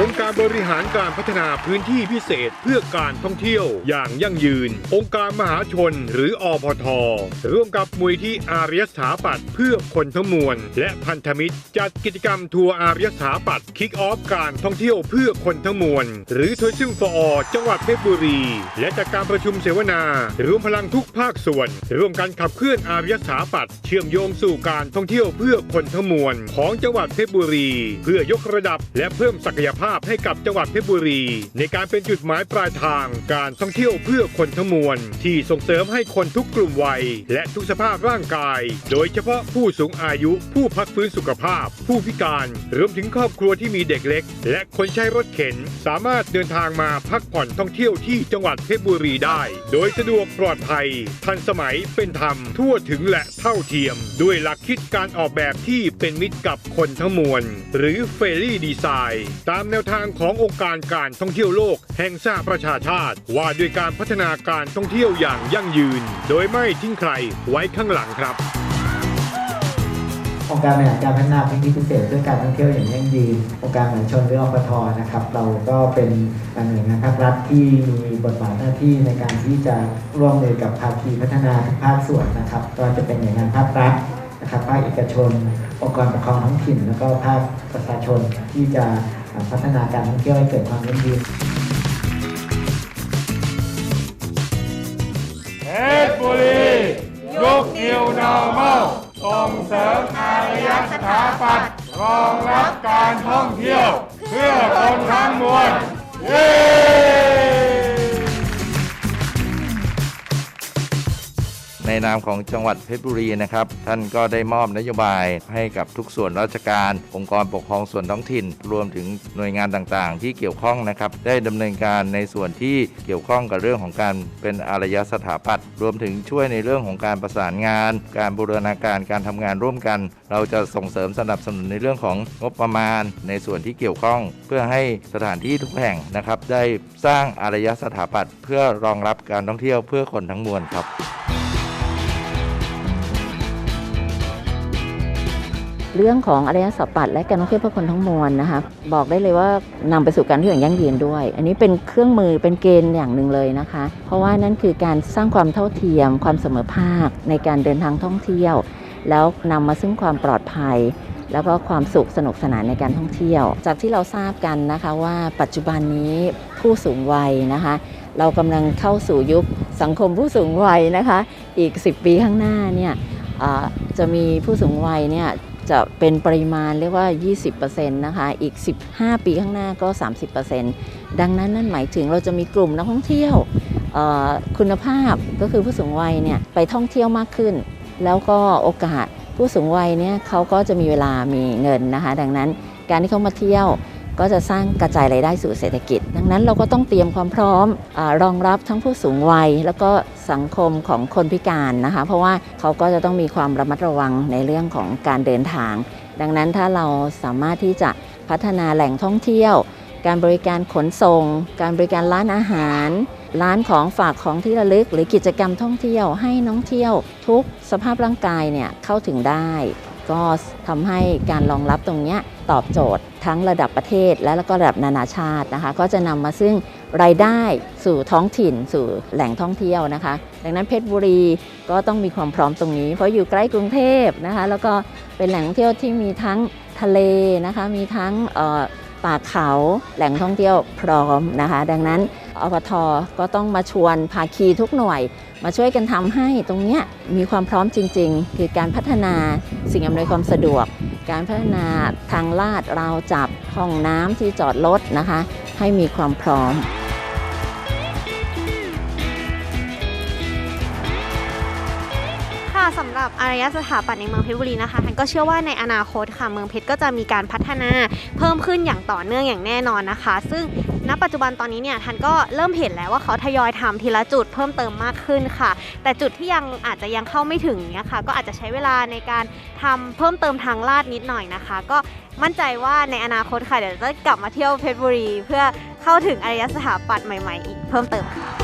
องค์การบริหารการพัฒนาพื้นที่พิเศษเพื่อการท่องเที่ยวอย่างยั่งยืน องค์การมหาชนหรืออพท ร่วมกับมูลที่อารยสถาปัตย์เพื่อคนทั้งมวล และพันธมิตร จัดกิจกรรมทัวร์อารยสถาปัตย์คิกออฟการท่องเที่ยวเพื่อคนทั้งมวล หรือทัวริซึมฟอร์จังหวัดเพชรบุรี และจากการประชุมเสวนา รวมพลังทุกภาคส่วน ร่วมกันขับเคลื่อนอารยสถาปัตย์เชื่อมโยงสู่การท่องเที่ยวเพื่อคนทั้งมวล ของจังหวัดเพชรบุรี เพื่อยกระดับและเพิ่มศักยภาพภาพให้กับจังหวัดเพชรบุรี ในการเป็นจุดหมายปลายทางการท่องเที่ยวเพื่อคนทั้งมวล ที่ส่งเสริมให้คนทุกกลุ่มวัย และทุกสภาพร่างกาย โดยเฉพาะผู้สูงอายุ ผู้พักฟื้นสุขภาพ ผู้พิการรวมถึงครอบครัวที่มีเด็กเล็ก และคนใช้รถเข็น สามารถเดินทางมาพักผ่อนท่องเที่ยวที่จังหวัดเพชรบุรีได้ โดยสะดวกปลอดภัย ทันสมัยเป็นธรรมทั่วถึงและเท่าเทียม ด้วยหลักคิดการออกแบบที่เป็นมิตรกับคนทั้งมวล หรือเฟรลี่ดีไซน์ตามแนวทางขององค์การการท่องเที่ยวโลก แห่งสหประชาชาติ ว่าด้วยการพัฒนาการท่องเที่ยวอย่างยั่งยืน โดยไม่ทิ้งใครไว้ข้างหลังครับองค์การบริหารการพัฒนาพื้นที่พิเศษเพื่อการท่องเที่ยวอย่างยั่งยืนองค์การมหาชนหรืออปทนะครับเราก็เป็นหน่วยงานภาครัฐที่มีบทบาทหน้าที่ในการที่จะร่วมมือกับภาคีพัฒนาทุกภาคส่วนนะครับก็จะเป็นหน่วยงานภาครัฐนะครับภาคเอกชน องค์กรปกครองท้องถิ่น แล้วก็ภาคประชาชนที่จะ พัฒนาการท่องเที่ยวให้เกิดความยั่งยืนเพชรบุรียุค New Normal ส่งเสริมอารยสถาปัตย์รองรับการท่องเที่ยว เพื่อคนทั้งมวลเย้ ในนามของจังหวัดเพชรบุรีนะครับ ท่านก็ได้มอบนโยบายให้กับทุกส่วนราชการ องค์กรปกครองส่วนท้องถิ่น รวมถึงหน่วยงานต่างๆ ที่เกี่ยวข้องนะครับ ได้ดำเนินการในส่วนที่เกี่ยวข้องกับเรื่องของการเป็นอารยสถาปัตย์รวมถึงช่วยในเรื่องของการประสานงาน การบูรณาการการทำงานร่วมกัน เราจะส่งเสริมสนับสนุนในเรื่องของงบประมาณ ในส่วนที่เกี่ยวข้อง เพื่อให้สถานที่ทุกแห่งนะครับได้สร้างอารยสถาปัตย์เพื่อรองรับการท่องเที่ยวเพื่อคนทั้งมวลครับ เรื่องของอารยสถาปัตย์และการท่องเที่ยวเพื่อคนทั้งมวลนะคะบอกได้เลยว่านำไปสู่การท่องเที่ยวอย่างยั่งยืนด้วย อันนี้เป็นเครื่องมือเป็นเกณฑ์อย่างหนึ่งเลยนะคะ เพราะว่านั่นคือการสร้างความเท่าเทียม ความเสมอภาคในการเดินทางท่องเที่ยว แล้วนำมาซึ่งความปลอดภัยแล้วก็ความสุขสนุกสนานในการท่องเที่ยว จากที่เราทราบกันนะคะว่าปัจจุบันนี้ผู้สูงวัยนะคะ เรากำลังเข้าสู่ยุคสังคมผู้สูงวัยนะคะ อีก 10 ปีข้างหน้าเนี่ยจะมีผู้สูงวัยเนี่ย จะเป็นปริมาณเรียกว่า 20%นะคะ อีก 15 ปีข้างหน้าก็ 30%ดังนั้นนั่นหมายถึงเราจะมีกลุ่มนักท่องเที่ยวคุณภาพก็คือผู้สูงวัยเนี่ยไปท่องเที่ยวมากขึ้น แล้วก็โอกาสผู้สูงวัยเนี่ยเขาก็จะมีเวลามีเงินนะคะ ดังนั้นการที่เขามาเที่ยว ก็จะสร้างกระจายรายได้สู่เศรษฐกิจ ดังนั้นเราก็ต้องเตรียมความพร้อมอรองรับทั้งผู้สูงวัย แล้วก็สังคมของคนพิการนะคะ เพราะว่าเขาก็จะต้องมีความระมัดระวังในเรื่องของการเดินทาง ดังนั้นถ้าเราสามารถที่จะพัฒนาแหล่งท่องเที่ยว การบริการขนส่ง การบริการร้านอาหาร ร้านของฝากของที่ระลึก หรือกิจกรรมท่องเที่ยวให้น้องเที่ยว ทุกสภาพร่างกายเนี่ยเข้าถึงได้ ก็ทำให้การรองรับตรงนี้ตอบโจทย์ทั้งระดับประเทศและแล้วก็ระดับนานาชาตินะคะ ก็จะนำมาซึ่งรายได้สู่ท้องถิ่นสู่แหล่งท่องเที่ยวนะคะ ดังนั้นเพชรบุรีก็ต้องมีความพร้อมตรงนี้ เพราะอยู่ใกล้กรุงเทพนะคะ แล้วก็เป็นแหล่งท่องเที่ยวที่มีทั้งทะเลนะคะ มีทั้งป่าเขาแหล่งท่องเที่ยวพร้อมนะคะ ดังนั้นอปทก็ต้องมาชวนภาคีทุกหน่วย มาช่วยกันทำให้ตรงเนี้ยมีความพร้อมจริง ๆ คือการพัฒนาสิ่งอำนวยความสะดวก การพัฒนาทางลาดราวจับห้องน้ำที่จอดรถนะคะ ให้มีความพร้อม ค่ะสำหรับอารยสถาปัตย์ในเมืองเพชรบุรีนะคะทันก็เชื่อว่าในอนาคตค่ะเมืองเพชรก็จะมีการพัฒนาเพิ่มขึ้นอย่างต่อเนื่องอย่างแน่นอนนะคะ ซึ่งณปัจจุบันตอนนี้เนี่ยทันก็เริ่มเห็นแล้วว่าเขาทยอยทำทีละจุดเพิ่มเติมมากขึ้นค่ะ แต่จุดที่ยังอาจจะยังเข้าไม่ถึงเนี่ยค่ะ ก็อาจจะใช้เวลาในการทำเพิ่มเติมทางลาดนิดหน่อยนะคะ ก็มั่นใจว่าในอนาคตค่ะเดี๋ยวจะกลับมาเที่ยวเพชรบุรี เพื่อเข้าถึงอารยสถาปัตย์ใหม่ ๆ อีกเพิ่มเติมค่ะ